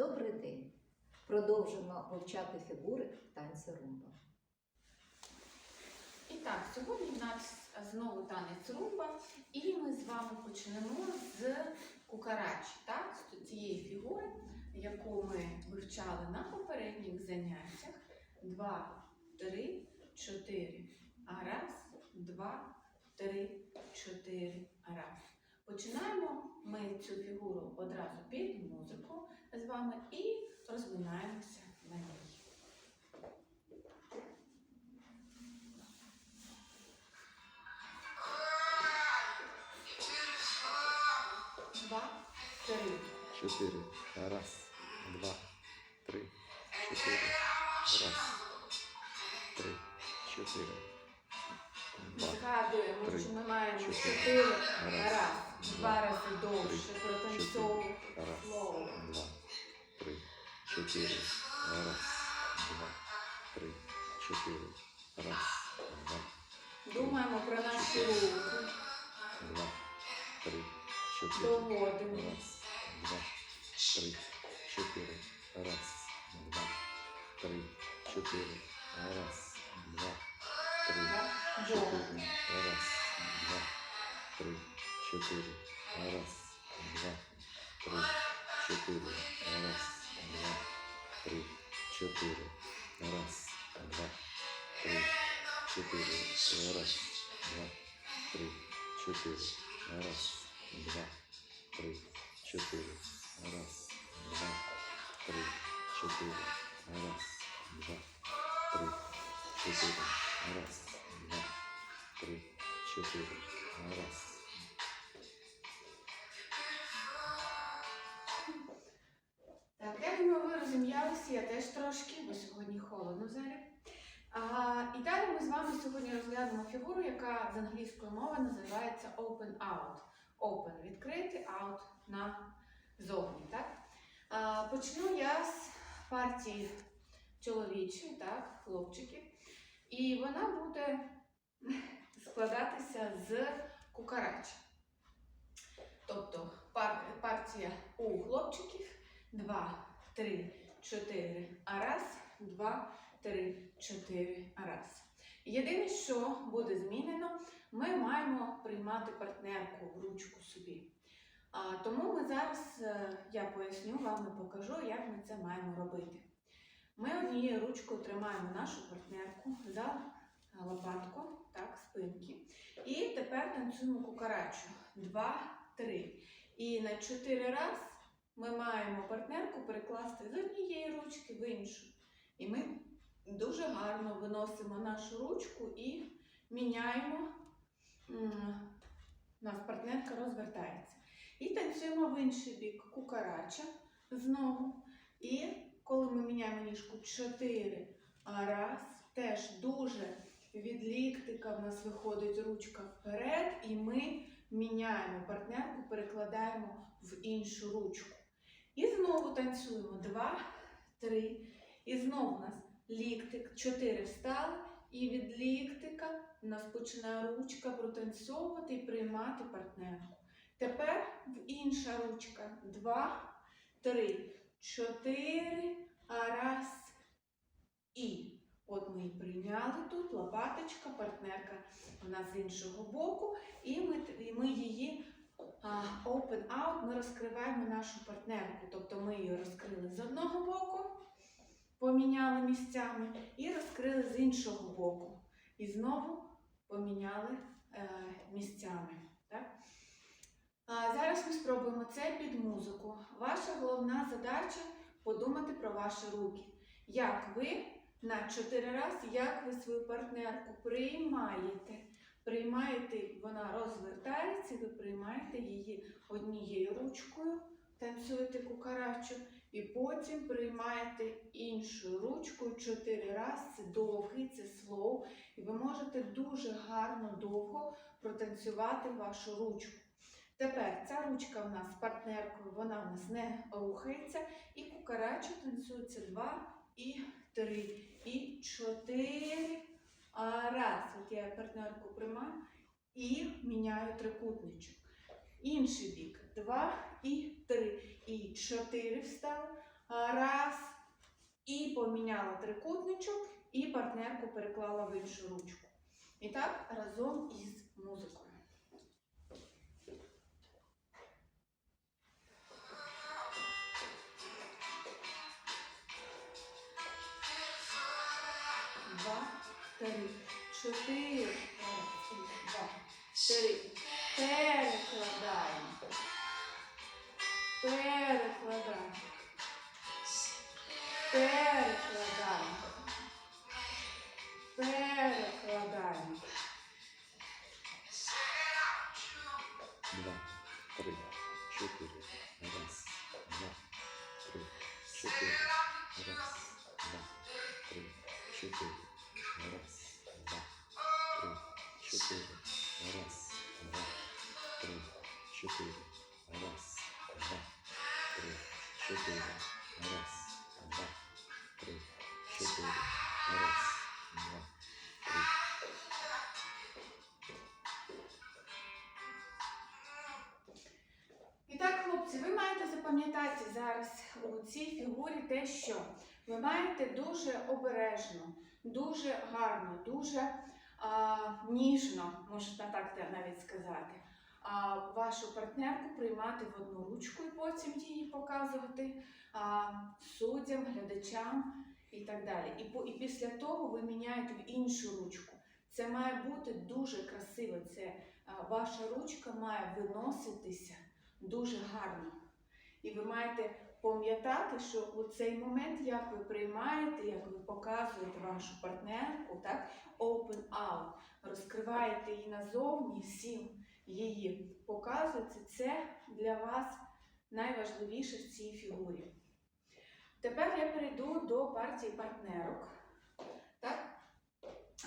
Добрий день! Продовжимо вивчати фігури танці румба. І так, сьогодні в нас знову танець румба, і ми з вами почнемо з кукарачі, так, з цієї фігури, яку ми вивчали на попередніх заняттях. Два, три, чотири. А раз, два, три, чотири. Раз. Починаємо ми цю фігуру одразу під музику з вами і розминаємося на ній. Два, три. Чотири. Раз, два, три, чотири. Раз, три, чотири. Згадуємо, три, що ми маємо чотири. Раз, раз, два рази довше три, протанцьовуємо слово. два, три, чотири. Раз, два, три, чотири. Раз, два, Думаємо про наші руки, два, три, чотири. доводимо. Раз, два, три, чотири. Раз, два, три, чотири. Раз, два, три, Довго. Раз, два, три, чотири. Раз, два, три, чотири. Раз, два, три, чотири. Раз, два, три, чотири. Раз, два, три, чотири. Раз, два, три, чотири. Раз, два, три, чотири. Раз, два, три, чотири. Раз, два, три, чотири. Раз. Так, я думаю, ви розім'ялися, я теж трошки, бо сьогодні холодно в. А, і далі ми з вами сьогодні розглянемо фігуру, яка з англійської мови називається open out. Open відкритий, out на зовні. Так? А, почну я з партії чоловічої, так, хлопчиків. І вона буде складатися з кукарача. Тобто пар- партія у хлопчиків. Два, три, чотири. А раз, два, три, чотири. А раз. Єдине, що буде змінено, ми маємо приймати партнерку в ручку собі. А, тому ми зараз, е, я поясню вам і покажу, як ми це маємо робити. Ми однією ручкою тримаємо нашу партнерку за лопатку, так, спинки. І тепер танцюємо кукарачу. Два, три. І на чотири раз ми маємо партнерку перекласти з однієї ручки в іншу. І ми дуже гарно виносимо нашу ручку і міняємо. У нас партнерка розвертається. І танцюємо в інший бік кукарача знову. І коли ми міняємо ніжку 4 раз, теж дуже від ліктика в нас виходить ручка вперед, і ми міняємо партнерку, перекладаємо в іншу ручку. І знову танцюємо. Два, три. І знову у нас ліктик. Чотири встали. І від ліктика у нас починає ручка протанцьовувати і приймати партнерку. Тепер в інша ручка. Два, три, чотири. Раз. І. От ми прийняли тут лопаточка, партнерка нас з іншого боку. І ми, і ми її open out, ми розкриваємо нашу партнерку. Тобто ми її розкрили з одного боку, поміняли місцями, і розкрили з іншого боку. І знову поміняли е, місцями. Так? А, зараз ми спробуємо це під музику. Ваша головна задача подумати про ваші руки. Як ви на чотири рази, як ви свою партнерку приймаєте? Приймаєте, вона розвертається, ви приймаєте її однією ручкою, танцюєте кукарачу, і потім приймаєте іншою ручкою чотири рази. Це довгий, це слоу, і ви можете дуже гарно довго протанцювати вашу ручку. Тепер ця ручка в нас з партнеркою, вона в нас не рухається, і кукарача танцюється два і три, і чотири. Раз, от я партнерку приймаю і міняю трикутничок. Інший бік. Два і три. І чотири встали. Раз. І поміняла трикутничок, і партнерку переклала в іншу ручку. І так разом із музикою. Два, три, чотири, два, три. Перекладаємо. Перекладаємо. Перекладаємо. Перекладаємо. Два, три, чотири. Чотири. Раз, два, три, чотири. Раз, два, три. І так, хлопці, ви маєте запам'ятати зараз у цій фігурі те, що ви маєте дуже обережно, дуже гарно, дуже а, ніжно, можна так навіть сказати, а, вашу партнерку приймати в одну ручку і потім її показувати суддям, глядачам і так далі. І, по, і після того ви міняєте в іншу ручку. Це має бути дуже красиво. Це ваша ручка має виноситися дуже гарно. І ви маєте пам'ятати, що у цей момент, як ви приймаєте, як ви показуєте вашу партнерку, так, open out, розкриваєте її назовні, всім її показуєте, це для вас найважливіше в цій фігурі. Тепер я перейду до партії партнерок. Так?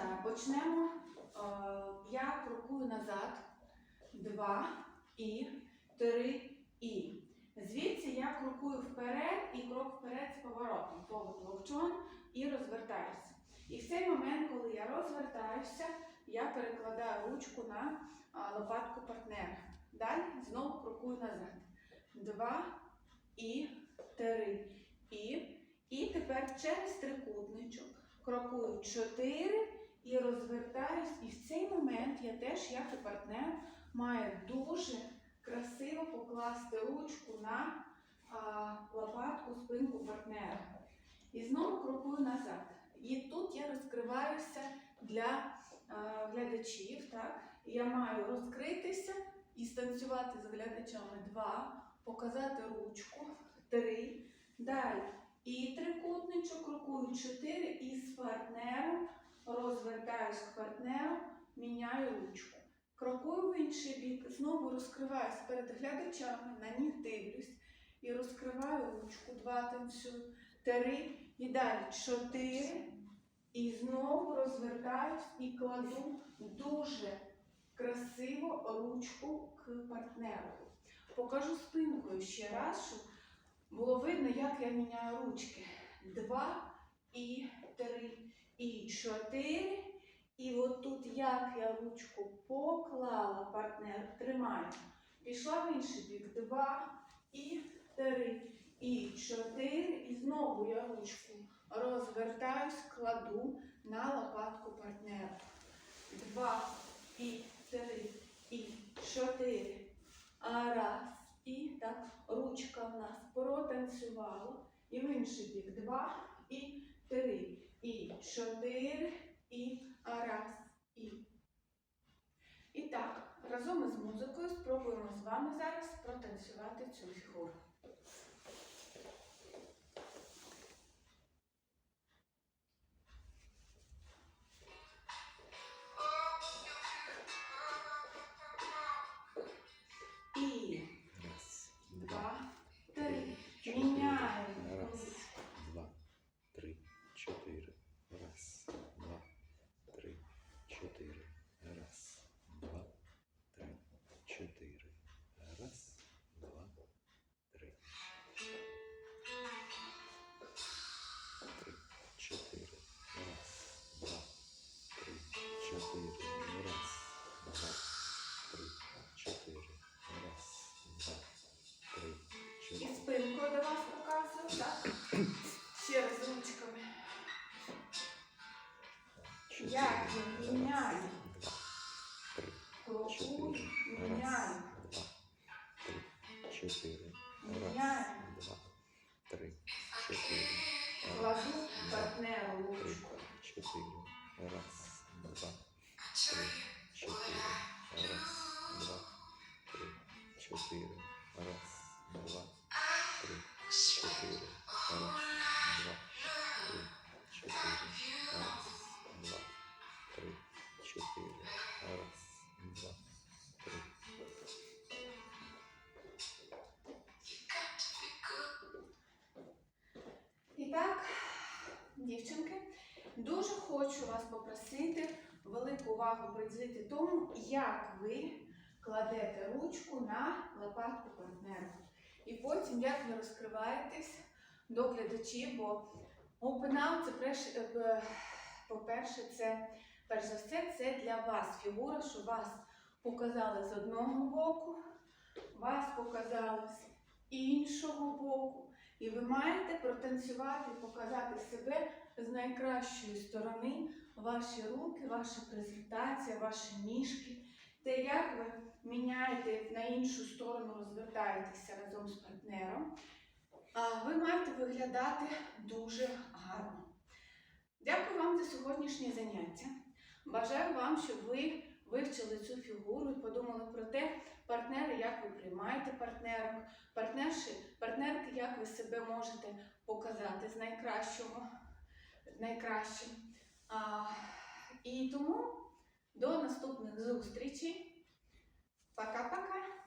Е, Почнемо. Е, Я крокую назад. Два і три і. Звідси я крокую вперед і крок вперед з поворотом. Повод вовчон і розвертаюся. І в цей момент, коли я розвертаюся, я перекладаю ручку на лопатку партнера. Далі знову крокую назад. Два і три і. І тепер через трикутничок крокую чотири і розвертаюсь. І в цей момент я теж, як і партнер, маю дуже красиво покласти ручку на а, лопатку спинку партнера. І знову крокую назад. І тут я розкриваюся для глядачів. Так? Я маю розкритися і станцювати з глядачами два, показати ручку, три. Далі. І трикутничок крокую чотири і з партнером розвертаюсь к партнеру, міняю ручку. Крокую в інший бік, знову розкриваюсь перед глядачами, на них дивлюсь і розкриваю ручку. Два танцюю, три і далі чотири. І знову розвертаюсь і кладу дуже красиво ручку к партнеру. Покажу спинкою ще раз, щоб було видно, як я міняю ручки. Два і три і чотири. І от тут як я ручку поклала, партнер тримаю. Пішла в інший бік. Два і три, і чотири. І знову я ручку розвертаюсь, кладу на лопатку партнера. Два і три, і чотири. А раз. І так, ручка в нас протанцювала. І в інший бік. Два і три, і чотири, і раз, і. І так, разом із музикою спробуємо з вами зараз протанцювати цю фігуру. 6. Як же міняй. Крокуй, міняй. 4. Міняй. 2, 3, 4. Кладу партнеру ручку. 4. Раз, два, три, чотири. Раз, попросити велику увагу приділити тому, як ви кладете ручку на лопатку партнера. І потім, як ви розкриваєтесь до глядачів, бо open це е, по-перше, це перш за все це для вас фігура, що вас показали з одного боку, вас показали з іншого боку. І ви маєте протанцювати, показати себе з найкращої сторони, ваші руки, ваша презентація, ваші ніжки. Те, як ви міняєте на іншу сторону, розвертаєтеся разом з партнером, ви маєте виглядати дуже гарно. Дякую вам за сьогоднішнє заняття. Бажаю вам, щоб ви вивчили цю фігуру і подумали про те, партнери, як ви приймаєте партнерок, партнерші, партнерки, як ви себе можете показати з найкращого, найкращим. А, і тому до наступних зустрічей. Пока-пока.